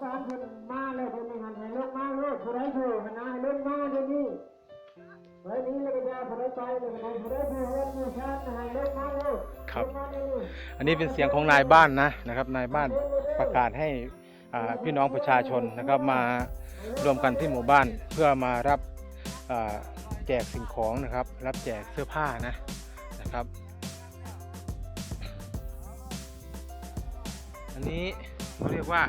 สงการเพิ่นมาเลยเพิ่นนี่หันให้ลงมาเลยผู้ใดอยู่หันหน้าให้ลงมาเดี๋ยวนี้ไว้นี้เลยก็จะผู้ใดไปเลยผู้ใดอยู่เฮือนอยู่ชาติให้ลงมาเลยครับ อันนี้เป็นเสียงของนายบ้านนะนะครับ นายบ้านประกาศให้พี่น้องประชาชนนะครับมารวมกันที่หมู่บ้านเพื่อมารับแจกสิ่งของนะครับ รับแจกเสื้อผ้านะนะครับ อันนี้เขาเรียกว่า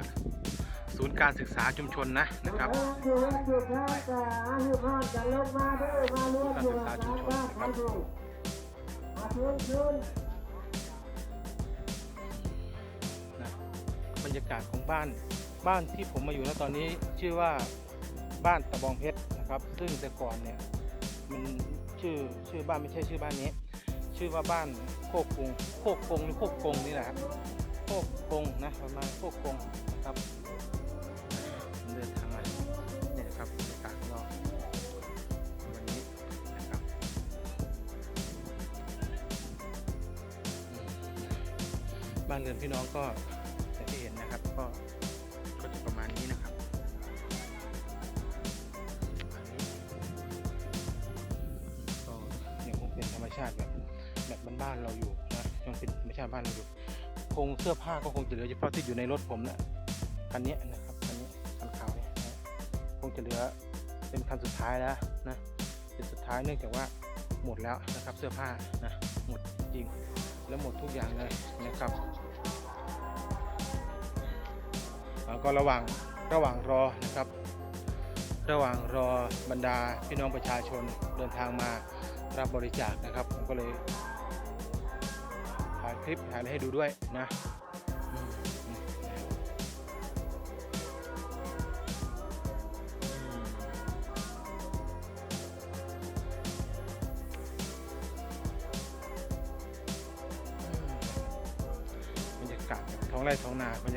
ศูนย์การศึกษาชุมชนนะนะครับอยู่อยู่ชาติอายุพรจะลงมาเด้อมารวมอยู่กับทางบ้านะบรรยากาศของบ้านบ้านที่ผมมาอยู่ณตอนนี้ชื่อว่าบ้านตะบองเพชรนะครับ ซึ่งแต่ก่อนเนี่ยมันชื่อชื่อบ้านไม่ใช่ชื่อบ้านนี้ ชื่อว่าบ้านโคกกงโคกกงหรือโคกกงนี่แหละครับโคกกงนะประมาณโคกกงนะครับ บ้านเรือนพี่น้องก็อย่างที่เห็นนะครับ ก็ก็จะประมาณนี้นะครับก็ยังคงเป็นธรรมชาติแบบแบบบ้านๆเราอยู่นะยังเป็นธรรมชาติบ้านเราอยู่คงเสื้อผ้าก็คงจะเหลือเฉพาะที่อยู่ในรถผมนะคันนี้นะครับคันนี้คันขาวเนี่ยนะคงจะเหลือเป็นคันสุดท้ายแล้วนะเป็นสุดท้ายเนื่องจากว่าหมดแล้วนะครับเสื้อผ้านะหมดจริงแล้วหมดทุกอย่างเลยนะครับ แล้วก็ระหว่างระหว่างรอนะครับ ระหว่างรอบรรดาพี่น้องประชาชนเดินทางมารับบริจาคนะครับ ผมก็เลยถ่ายคลิปถ่ายอะไรให้ดูด้วยนะ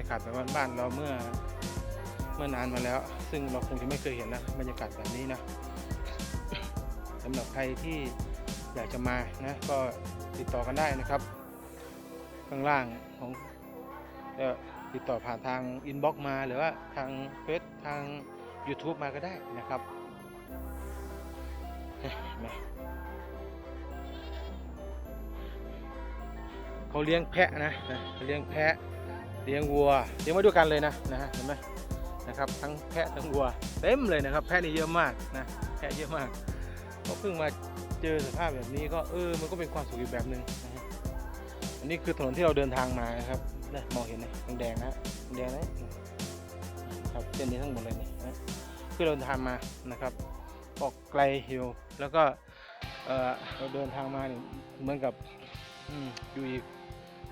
ากาศแบบบ้านๆเราเมื่อเมื่อนานมาแล้ว ซึ่งเราคงจะไม่เคยเห็นนะบรรยากาศแบบนี้นะสำหรับใครที่อยากจะมานะก็ติดต่อกันได้นะครับ ข้างล่างของเอ่อติดต่อผ่านทางอินบ็อกมาหรือว่าทางเฟซทาง YouTube มาก็ได้นะครับเขาเลี้ยงแพะนะนะเลี้ยงแพะ เลี้ยงวัวเลี้ยงมาด้วยกันเลยนะนะฮะเห็นไหมนะครับทั้งแพะทั้งวัวเต็มเลยนะครับ แพะนี่เยอะมากนะแพะเยอะมากก็เพิ่งมาเจอสภาพแบบนี้ก็เออมันก็เป็นความสุขอีกแบบหนึ่งนะฮะอันนี้คือถนนที่เราเดินทางมานะครับนะมองเห็นไหมแดงนะแดงนะครับเส้นนี้ทั้งหมดเลยนี่นะคือเราเดินทางมานะครับออกไกลหิวแล้วก็เออเราเดินทางมาเนี่ยเหมือนกับอยู่อีก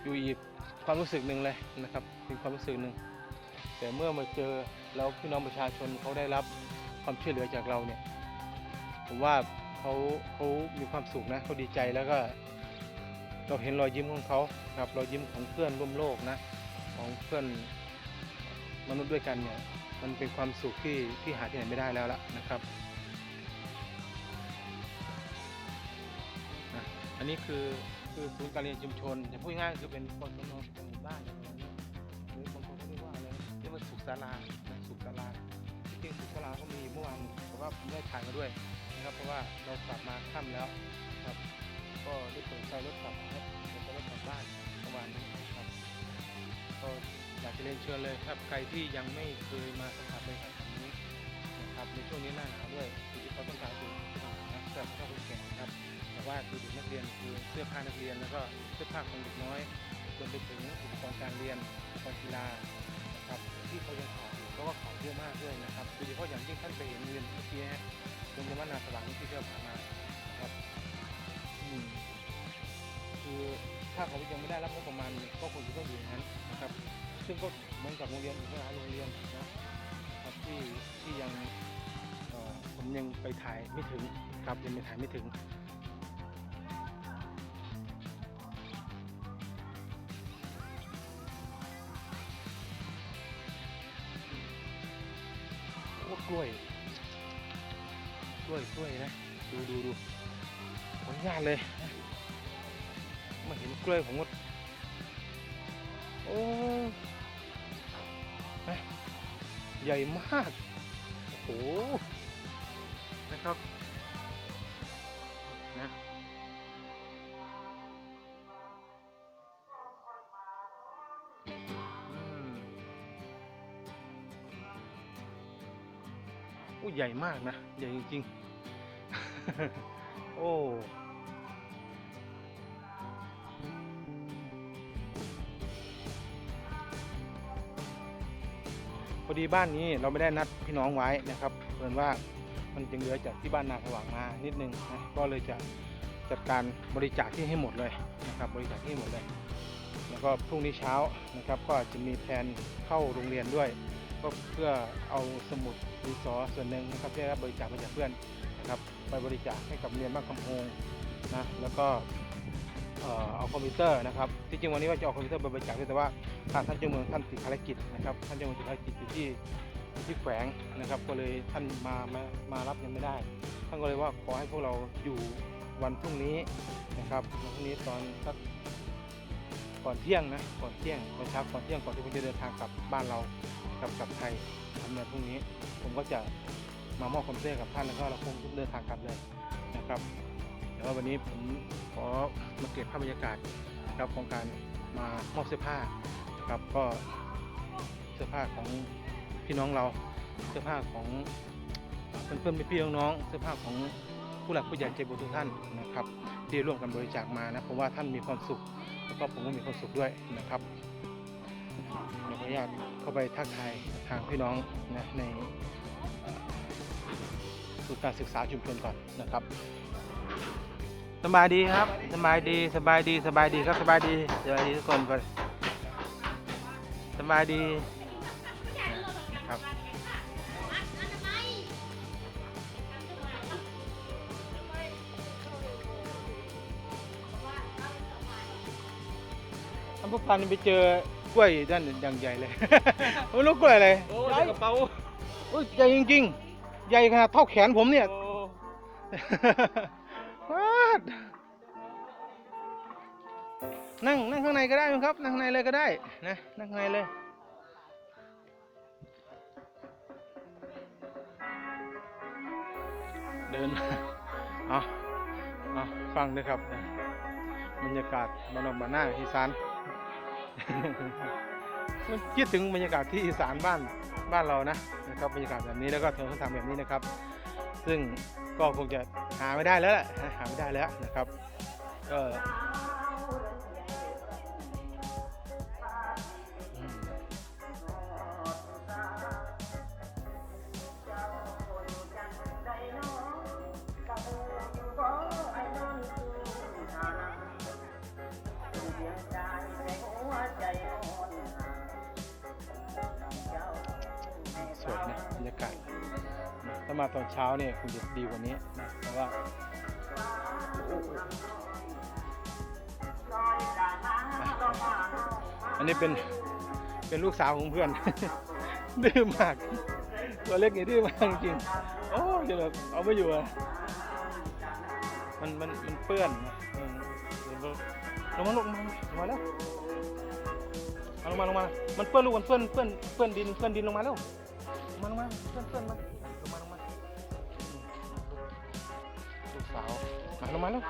อยู่อีก ความรู้สึกหนึ่งเลยนะครับเป็นความรู้สึกหนึ่งแต่เมื่อมาเจอแล้วพี่น้องประชาชนเขาได้รับความช่วยเหลือจากเราเนี่ยผมว่าเขาเขามีความสุขนะเขาดีใจแล้วก็เราเห็นรอยยิ้มของเขาครับรอยยิ้มของเพื่อนร่วมโลกนะของเพื่อนมนุษย์ด้วยกันเนี่ยมันเป็นความสุขที่ที่หาที่ไหนไม่ได้แล้วล่ะนะครับอันนี้คือ คือศูนย์การเรียนชุมชนจะพูดง่ายๆคือเป็นคนชนของหมู่บ้านอะไรอย่างเงี้ยหรือบางคนเขาเรียกว่าอะไรเรียกว่าสุขศาลานะสุขศาลาที่จริงสุขศาลาก็มีเมื่อวานแต่ว่าผมได้ถ่ายมาด้วยนะครับเพราะว่าเรากลับมาค่ำแล้วครับ ก็ได้เปิดไฟรถกลับครับเปิดไฟรถกลับบ้านประมาณนี้ครับก็อยากจะเรียนเชิญเลยครับ ใครที่ยังไม่เคยมาสัมผัสบรรยากาศแบบนี้นะครับในช่วงนี้หน้าหนาวด้วยคือเขาต้องการดูนะเสื้อผ้าคนแก่นะครับ ว่าคือเด็กนักเรียนคือเสื้อผ้านักเรียน แล้วก็เสื้อผ้าของเด็กน้อยรวมไปถึงอุปกรณ์การเรียนอุปกรณ์กีฬานะครับที่เขายังขาดอยู่เพราะว่าขาดเยอะมากด้วยนะครับโดยเฉพาะอย่างยิ่งท่านไปเห็นเรียนเมื่อกี้ฮะโรงเรียนวัดนาสว่างที่เราผ่านมาครับคือถ้าเขายังไม่ได้รับงบประมาณก็คงจะต้องอยู่อย่างนั้นนะครับ ซึ่งก็เหมือนกับโรงเรียนอีกหลายโรงเรียนนะครับที่ที่ยังผมยังไปถ่ายไม่ถึงครับยังไปถ่ายไม่ถึง ล้วยกล้วยกล้วยนะ ดูดูดูขออนุญามเลยมาเห็นกล้วยผมก็โอ้อ้นะใหญ่มาก โอ้โหนะครับ ใหญ่มากนะ ใหญ่จริงๆ โอ้พอดีบ้านนี้เราไม่ได้นัดพี่น้องไว้นะครับเพิ่นว่ามันจึงเหลือจากที่บ้านนาสว่างมานิดนึงนะก็เลยจะจัดการบริจาคที่ให้หมดเลยนะครับ บริจาคที่ให้หมดเลย แล้วก็พรุ่งนี้เช้านะครับ ก็จะมีแผนเข้าโรงเรียนด้วย ก็เพื่อเอาสมุดดินสอส่วนหนึ่งนะครับที่ได้รับบริจาคมาจากเพื่อนนะครับไปบริจาคให้กับเรียนบ้านคำโฮงนะแล้วก็เอ่อเอาคอมพิวเตอร์นะครับที่จริงวันนี้ว่าจะเอาคอมพิวเตอร์ไปบริจาคด้วยแต่ว่าทางท่านเจ้าเมืองท่านติดภารกิจนะครับท่านเจ้าเมืองติดภารกิจอยู่ที่ที่แขวงนะครับ ก็เลยท่านมามามารับยังไม่ได้ ท่านก็เลยว่าขอให้พวกเราอยู่วันพรุ่งนี้นะครับวันพรุ่งนี้ตอนสัก ก่อนเที่ยงนะก่อนเที่ยงตอนเช้าก่อนเที่ยงก่อนที่ผมจะเดินทางกลับบ้านเรากลับกลับไทยทำงานพรุ่งนี้ ผมก็จะมามอบคอมเตอร์กับท่านแล้วก็เราคงเดินทางกลับเลยนะครับแต่ว่าวันนี้ผมขอมาเก็บภาพบรรยากาศนะครับของการมามอบเสื้อผ้านะครับก็เสื้อผ้าของพี่น้องเราเสื้อผ้าของเพื่อนๆพี่ๆน้องๆเสื้อผ้าของผู้หลักผู้ใหญ่ใจบุญทุกท่านนะครับ ที่ร่วมกันบริจาคมานะผมว่าท่านมีความสุข แล้วก็ผมก็มีความสุขด้วยนะครับเดี๋ยวขออนุญาตเข้าไปทักทายทางพี่น้องนะในเอ่อศูนย์การศึกษาชุมชนก่อนนะครับสบายดีครับสบายดีสบายดีสบายดีครับสบายดีสบายดีทุกคนก่อนสบายดี พวกพันไปเจอกล้วยด้านอย่างใหญ่เลย ไม่รู้กล้วยอะไรโอ้ใหญ่กระเป๋าโอ้ยใหญ่จริงๆ ใหญ่ขนาดเท่าแขนผมเนี่ย โอ้วาดนั่งนั่งข้างในก็ได้มั้งครับ นั่งข้างในเลยก็ได้นะนั่งข้างในเลย เดินมาเอาเอาฟังด้วยครับนะบรรยากาศมานอกบานหน้าอีสาน มันคิดถึงบรรยากาศที่อีสานบ้านบ้านเรานะนะครับบรรยากาศแบบนี้แล้วก็ถนนข้างทางแบบนี้นะครับ ซึ่งก็คงจะหาไม่ได้แล้วแหละหาไม่ได้แล้วนะครับก็ามาตอนเช้าเนี่ยคงจะดีกว่านี้นะแต่ว่าอันนี้เป็นเป็นลูกสาวของเพื่อน ดื้อมาก ตัวเล็กนี่ดื้อมากจริงโอ้จะแบบเอาไม่อยู่อะมันมันมันเปื้อนนะลงมาลงมาลงมาแล้วลงมาลงมา มันเปื้อนลูกมันเปื้อนเปื้อนเปื้อนดินเปื้อนดินลงมาแล้วลงมาลงมาเปื้อนเปื้อนมา ลูก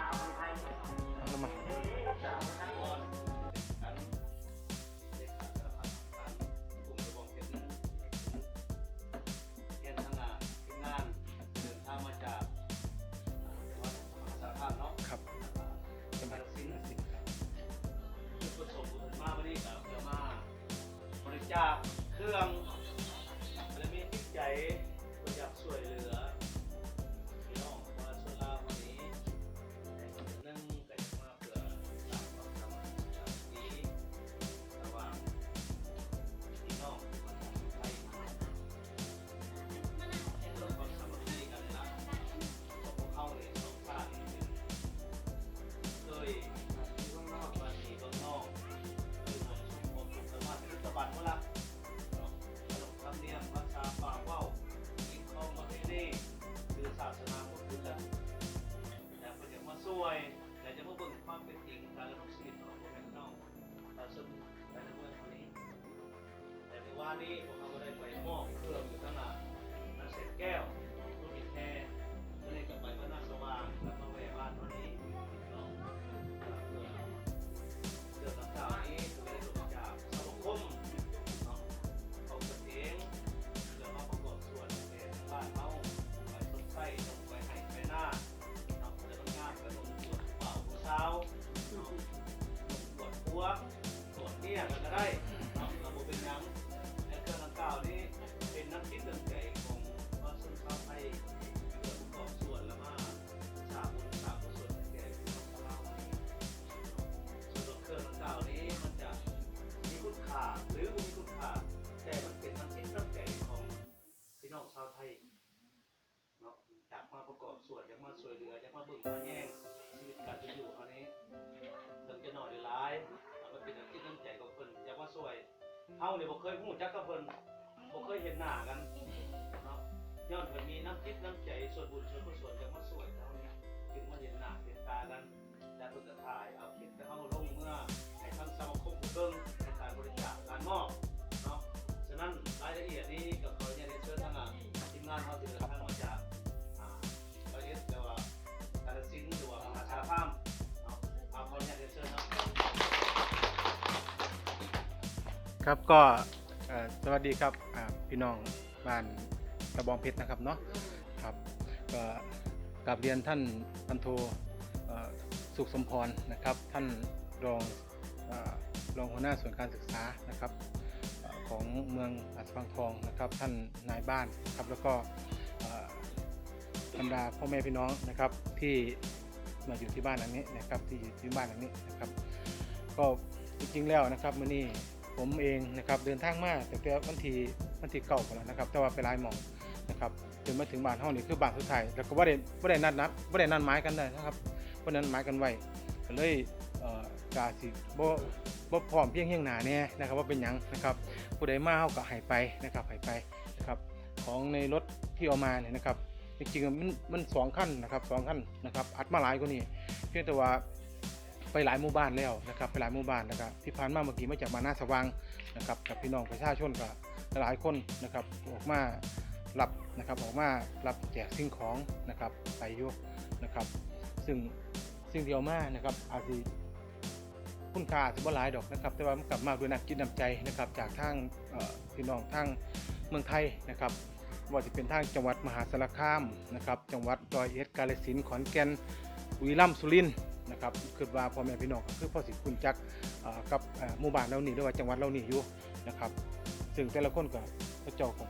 า วยเฮาเนี่ยบ่เคยฮู้จักกับเพิ่นบ่เคยเห็นหน้ากันเนาะย้อนเพิ่นมีน้ำจิตน้ำใจส่วนบุญส่วนกุศลอยากมาช่วยเฮาเนี่ยจึงมาเห็นหน้าเห็นตากันแล้วเพิ่นก็ถ่ายเอาคลิปแต่เฮาลงเมื่อให้ทางสมาคมผู้เบิ่งในการบริจาคการมอบเนาะฉะนั้นรายละเอียดนี้ก็ขออนุญาตเรียนเชิญทางทีมงานเฮาที่ ครับก็สวัสดีครับพี่น้องบ้านกระบองเพชรนะครับเนาะครับก็กราบเรียนท่านพันโทสุขสมพรนะครับ ท่านรองอรองหัวหน้าส่วนการศึกษานะครับอของเมืองอัสสัมทองนะครับ ท่านนายบ้านครับแล้วก็เอ่อบรรดาพ่อแม่พี่น้องนะครับที่มาอยู่ที่บ้านหลังนี้นะครับที่อยู่ที่บ้านหลังนี้นะครับ ก็จริงๆแล้วนะครับมื้อนี้ ผมเองนะครับเดินทางมาแต่แต่วันที่วันที่เก่าไปแล้วนะครับ แต่ว่าไปลายหมองนะครับจนมาถึงบ้านห้องนี่คือบ้านสุดท้ายแล้วก็บ่ได้บ่ได้นัดนัดบ่าได้นัดหมายกันเลยนะครับบ่ได้นัดหมายกันไว้ก็เลยกาสิบ่บ่พร้อมเพียงเฮียงหนาแน่นะครับว่าเป็นยังนะครับผู้ใดมาเฮาก็ให้ไปนะครับให้ไปนะครับของในรถที่เอามาเนี่ยนะครับจริงๆมันมันสองขั้นนะครับสองขั้นนะครับอัดมาหลายกว่านี้เพียงแต่ว่า ไปหลายหมู่บ้านแล้วนะครับไปหลายหมู่บ้านนะครับที่ผ่านมาเมื่อกี้มาจากมาหน้าสว่างนะครับกับพี่น้องประชาชนก็หลายคนนะครับออกมารับนะครับออกมารับแจกสิ่งของนะครับไปยุนะครับ ซึ่งสิ่งที่เอามานะครับอาจจะคุณค่าอาจจะบ่หลายดอกนะครับแต่ว่ามันกลับมาด้วยนักกินน้ำใจนะครับจากทางพี่น้องทางเมืองไทยนะครับว่าจะเป็นทางจังหวัดมหาสารคามนะครับจังหวัดร้อยเอ็ดกาฬสินขอนแก่นบุรีรัมย์สุรินทร์ นะครับคือว่าพ่อแม่พี่น้องคือพ่อสิคุณจักกับหมู่บ้านเรานี่หรือว่าจังหวัดเรานี่อยู่นะครับ ซึ่งแต่ละคนก็พระเจ้าก็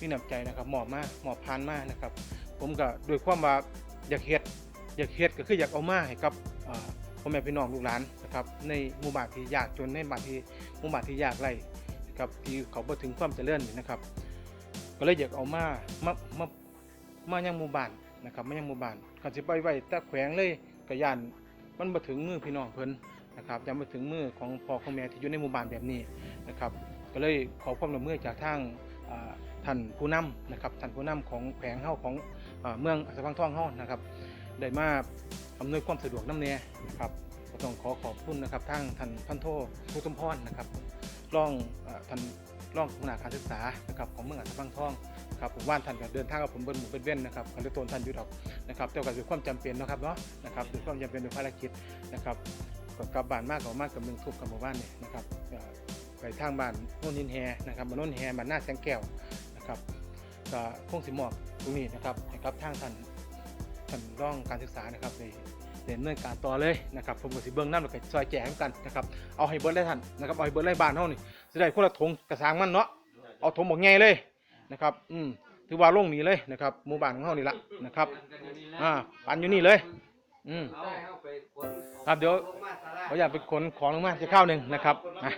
มีน้ำใจนะครับหมอบมากหมอบพานมากนะครับ ผมก็ด้วยความว่าอยากเฮ็ดอยากเฮ็ดก็คืออยากเอามาให้กับพ่อแม่พี่น้องลูกหลานนะครับ ในหมู่บ้านที่ยากจนในบ้านที่หมู่บ้านที่ยากไรนะครับที่เขาบ่ถึงความเจริญนี่นะครับ ก็เลยอยากเอามามามามายังหมู่บ้านนะครับมายังหมู่บ้านก็สิไปไว้แต่แขวงเลยก็ย่าน มันมาถึงมือพี่น้องเพิ่นนะครับยังมาถึงมือของพ่อของแม่ที่อยู่ในหมู่บ้านแบบนี้นะครับ ก็เลยขอความร่วมมือจากทางอ่าท่านผู้นำนะครับท่านผู้นำของแผงเฮ้าของอเมืองอัสสัมพังทองเฮ้านะครับ ได้มาอำนวยความสะดวกน้ำแน่นะครับก็ต้องขอขอบคุณนะครับทางท่านพันโทผู้สมพรนะครับรองอท่านรองผู้นาการศึกษานะครับของเมืองอัสสัมพังทอง ครับผมว่านท่านก็เดินทางกับผมเบิ้นหมู่เป็นเว้นนะครับก็เลยตนท่านอยู่ดอกนะครับแต่ก็ด้วยความจำเป็นนะครับเนาะนะครับด้วยความจำเป็นด้วยภารกิจนะครับก็กลับบ้านมากกว่ามากกับเมืองทุบกับหมู่บ้านเนี่ยนะครับไปทางบ้านโน่นนินแฮนะครับบ้านโน่นแฮบ้านหน้าแสงแก้วนะครับก็คงสิมอบตรงนี้นะครับให้กับทางท่านท่านร่องการศึกษานะครับในเดินเนินการต่อเลยนะครับผมก็สิเบื้องน้ำแล้วก็ซอยแจกกันนะครับเอาให้เบิร์ดได้ท่านนะครับเอาให้เบิร์ดได้บ้านเฮานี่สิได้คนละถงกระสางมันเนาะเอาถงบอกไงเลย นะครับ อืมถือว่าลงนี้เลยนะครับหมู่บ้านของเฮานี่ละนะครับอ่าปันอยู่นี่เลย อืมครับเดี๋ยวเขาอยากไปขนของลงมาจะข้าวหนึ่งนะครับนะ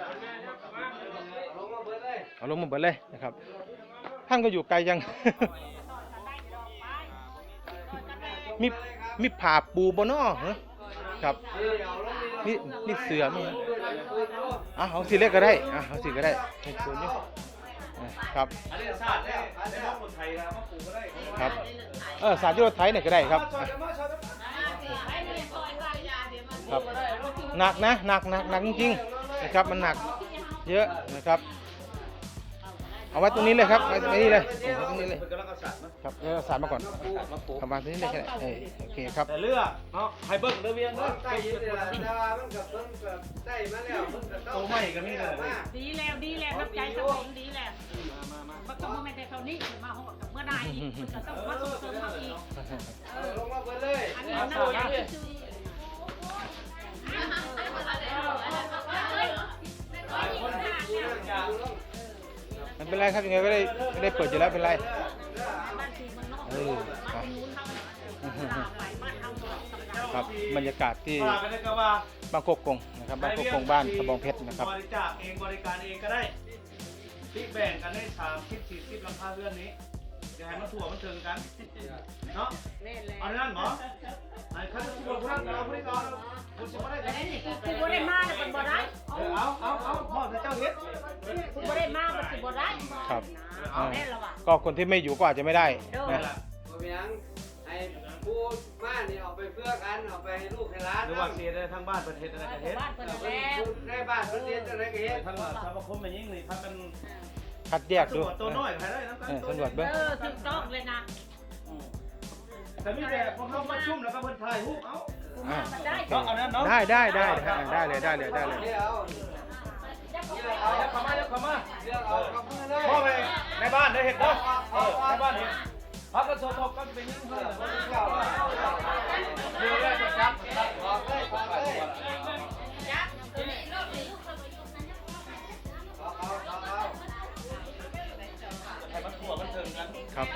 เอาลงมาเบิดเลยนะครับ ท่านก็อยู่ไกลยัง มีมีผ่าปูบนอเหรอครับนี่นี่เสือมีอะเอาสีเล็กก็ได้อะเอาสีก็ได้ให้ตัวนี้อะ ครับ อันนี้ศาสตร์เนี่ยอันนี้คนไทยนะมาปลูกก็ได้ครับ เออสารยุโรไทยเนี่ยก็ได้ครับอะครับหนักนะหนักหนักหนักจริงๆนะครับมันหนักเยอะนะครับ เอาไว้ตรงนี้เลยครับไว้ตรงนี้เลยเอาไว้ตรงนี้เลยเป็นกำลังกษัตริย์นะครับเดี๋ยวเอาสารมาก่อนมาปลูกทำมาตรงนี้เลยก็ได้เออโอเคครับแต่เลือกเนาะไฮเบิร์กเดเวียนเนาะใกล้ยินดีละแต่ว่ามันกับเพิ่นกับได้มาแล้วเพิ่นกับโตใหม่ก็มีเลยดีแล้วดีแล้วน้ำใจสังคมดีแล้วมันก็บ่แม่นแต่เท่านี้มาฮอดกับเมื่อใดมันก็ต้องมาส่งเสริมเราอีกเออลงมาเพิ่นเลยอันนี้น่าจะชื่อ ไม่เป็นไรครับยังไงก็ได้ไม่ได้เปิดอยู่แล้วเป็นไรเออครับบรรยากาศที่ว่านเลยก็ว่าบางกกกงนะครับบางกกกงบ้านตะบองเพชรนะครับบริจาคเองบริการเองก็ได้ที่แบ่งกันได้สามสิบสี่สิบราคาเรื่องนี้จะให้มันถั่วมันเชิงกันเนาะเล่นแล้วเอานนั้นหมอไอ้ข้าจะพูดพลังเราพริกรคุณสิบ่ได้กันคือบ่ได้มาแล้วมันบ่ได้เออเอาเอาเอาพ่อเจ้าเฮ็ด คือบ่ได้มามันสิบ่ได้ครับเอาแน่ละว่ะก็คนที่ไม่อยู่ก็อาจจะไม่ได้นะบ่มีหยังให้ผู้มานี่เอาไปเพื่อกันเอาไปให้ลูกให้หลานหรือว่าเสียได้ทั้งบ้านประเทศอะไรประเทศบ้านเพิ่นเพิ่แล้วนได้บ้านเพิ่นเรียนจังได๋ก็เฮ็ดทั้งสมาคมเป็นยิ่งนี่พักกันคัดแยกดูตัวน้อยใครได้น้ำกันเออตำรวจเบิ้งเออถูกต้องเลยนะแต่มีแต่พวกเขามาชุ่มแล้วก็เพิ่นถ่ายรูปเอาอ่ามันได้เนาะเอานั้นเนาะได้ได้ได้ได้ได้เลยได้เลยได้เลย เดี๋ยวเอาเข้ามาเข้ามาเลือกเอากับมือเลยพ่อไปในบ้านได้เห็ดเนาะในบ้านเห็ดพักกันโซทบก็เป็นยังไงเดี๋ยวได้จะจับออกเลยออกเลยเอาเอาเอาเอาให้มันถั่วมันเทิงกันครับ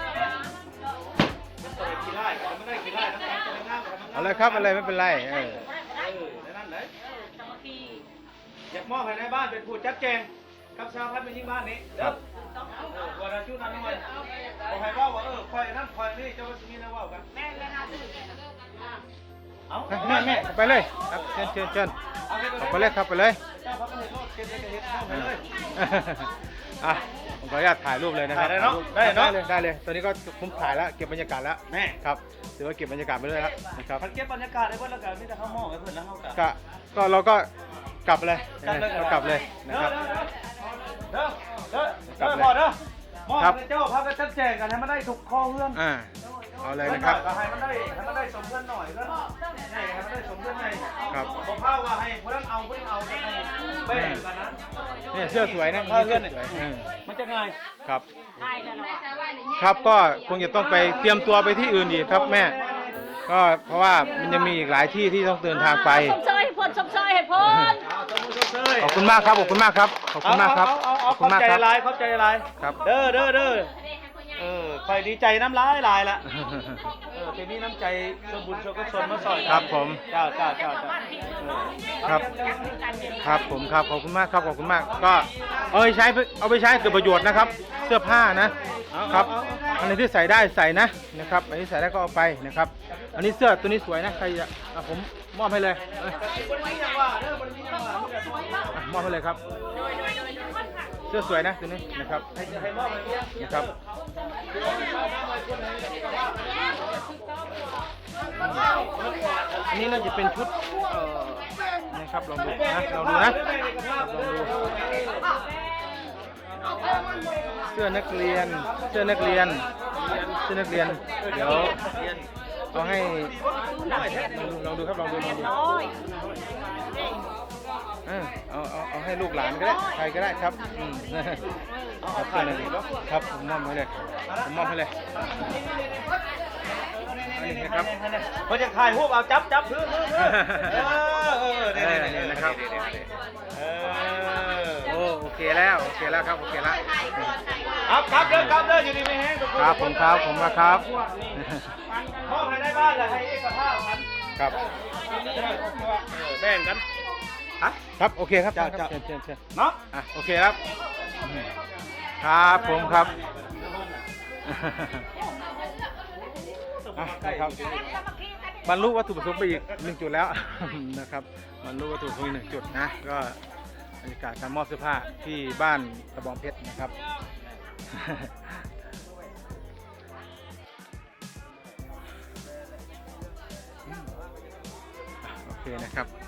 มันตัวขี้ไล่แต่ไม่ได้ขี้ไล่น้ำตาลตัวง่ายกว่ามันเอาเลยครับอะไรไม่เป็นไรเออ เออในนั้นเลย สามัคคี อยากมอบให้ในบ้านเป็นผู้จัดแจงกับชาวพัฒน์เป็นยิ่งบ้านนี้ครับเออวันอาทิตย์นั้นด้วยขอให้ว่าว่าเออคอยนั่นคอยนี่เจ้าว่าสิมีนะว่ากันแม่เลยนะเอาแม่แม่ไปเลย ครับเชิญเชิญเชิญเอาไปออกไปเลยครับไปเลย เจ้าพักกันเห็ดโลดเก็บเห็ดเห็ดมอบให้เลย อะผมขออนุญาตถ่ายรูปเลยนะครับถ่ายได้เนอะได้เนอะเลยได้เลยตอนนี้ก็ผมถ่ายแล้วเก็บบรรยากาศแล้วแม่ครับถือว่าเก็บบรรยากาศไปด้วยแล้วนะครับพันเก็บบรรยากาศได้เพื่อนแล้วกันมีแต่ข้าวหม้อไว้เพื่อนแล้วเข้ากัน ก็ก็เราก็ กลับเลยกลับเลยเรากลับเลยนะครับ เด้อเด้อเด้อลับเด้อเลยพอเด้อมอบครับให้เจ้าพักกันชัดแจงกันให้มันได้ถูกข้อเพื่อนอ่าเอาเลยนะครับก็ให้มันได้ให้มันได้สมเพื่อนหน่อยเพื่อนให้ให้มันได้สมเพื่อนให้ครับผมพาว่าให้เพื่อนเอาเพื่อนเอาให้แบ่งกันนะเนี่ยเสื้อสวยนะผ้าเพื่อนสเนี่ยวยเออมันจะง่ายครับใช่แล้วล่ะครับก็คงจะต้องไปเตรียมตัวไปที่อื่นอีกครับแม่ ก็เพราะว่ามันยังมีอีกหลายที่ที่ต้องเดินทางไปสมเชยให้พ้นสมเชยให้พ้น เอาตัวมือเชยขอบคุณมากครับ ขอบคุณมากครับ ขอบคุณมากครับ เอาขเอาอบคุเข้าณมากใจครับลายเข้าใจลายครับเด้อเด้อเด้อเออคอยดีใจน้ำลายลายละเออทีนี้น้ำใจส่วนบุญส่วนกุศลมาสอยครับผม เจ้าเจ้าเจ้าเจ้าครับ ครับผมครับ ขอบคุณมากครับ ขอบคุณมาก ก็เอาไปใช้เอาไปใช้เกิดประโยชน์นะครับ เสื้อผ้านะ ครับ อันนี้ที่ใส่ได้ใส่นะ นะครับ อันนี้ใส่ได้ก็เอาไปนะครับ อันนี้เสื้อตัวนี้สวยนะ ใครจะอะผมมอบให้เลยเอ้ยบริมีอย่างว่าเด้อบริ มอบให้เลยครับ เสื้อสวยนะตัวนี้นะครับให้ให้มอบให้เนี่ยนะครับอันนี้น่าจะเป็นชุดเอ่อนะครับลองดูนะลองดูนะลองดูเสื้อนักเรียน เสื้อนักเรียน เสื้อนักเรียน เดี๋ยวเอาให้ลองดูครับลองดูลองดูน้อย เออเอาเอาเอาให้ลูกหลานก็ได้ใครก็ได้ครับอืมครับเพื่อนเลยครับผมมอบให้เลยผมมอบให้เลยอันนี้นะครับพอจะถ่ายรูปเอาจับจับพื้นพื้นพื้นเออเออเอเนี่ยอนี่นะครับ เออโอ้โอเคแล้วโอเคแล้วครับโอเคแล้วครับครับเด้อครับเด้ออยู่ดีไม่แห้งทุกคนครับผมครับผมมาครับมอบให้ได้บ้านเลยให้เอกภาพกันครับแบ่งกัน ฮะ ครับโอเคครับจ้าครับจ้าเชิญเชิญเชิญเนาะอะโอเคครับ ครับผมครับอะนะครับบรรลุวัตถุประสงค์ไปอีกหนึ่งจุดแล้ว นะครับบรรลุวัตถุประสงค์อีกหนึ่งจุดนะก็บรรยากาศการมอบเสื้อผ้าที่บ้านตะบองเพชรนะครับอืมอะโอเคนะครับ